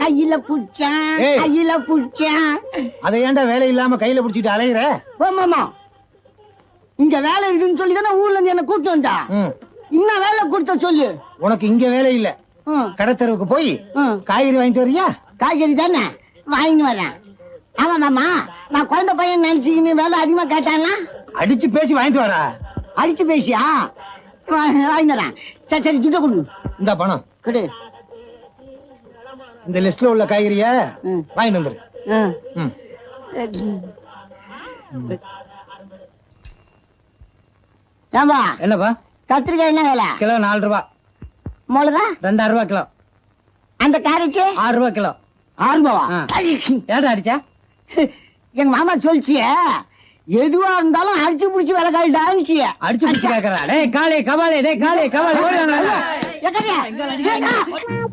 கையில புடிச்சான். கையில புடிச்சான் அதை ஏன்டா வேலை இல்லாம கையில புடிச்சிட்டு அலையுற? ஆமாமா. இங்க வேலை இருக்குன்னு சொல்லி தானே ஊர்ல இருந்து என்ன கூப்பிட்டு வந்தா. இன்னும் வேலை கொடுத்த சொல்லு. உனக்கு இங்க வேலை இல்ல. கடத்தெருவுக்கு போய். காய்கறி வாங்கிட்டு வரியா? காய்கறி தானே? வாங்கி வரேன். ஆமா மாமா. நான் குழந்தை பையன் நினைச்சுக்கின்னு வேலை அதிகமா கேட்டானா அடிச்சு பேசி வாங்கிட்டு வரா அடிச்சு பேசியா? வா- வாங்கி வரேன். சரி சரி துட்ட கொடு. இந்த பணம். கொடு. இந்த லிஸ்ட்ல உள்ள காய்கறிய. வாங்கிட்டு வந்துரு. ஏம்பா? என்னப்பா? கத்திரிக்காய் என்ன வேலை? கிலோ நாலு ரூபா மிளகா ரெண்டாயிரம் ரூபா கிலோ. அந்த காரைக்கு? ஆறு ரூபா கிலோ. ஆறுபாவா ஆ. ஏடா அடிச்சா? எங்க மாமா சொல்லிச்சிய எதுவா இருந்தாலும் அடிச்சு புடிச்சு வேலை காலிட்டாச்சு அடிச்சு பிடிச்சு கேக்குறா. டேய் காளி கபாலி டேய் காளி கபாலி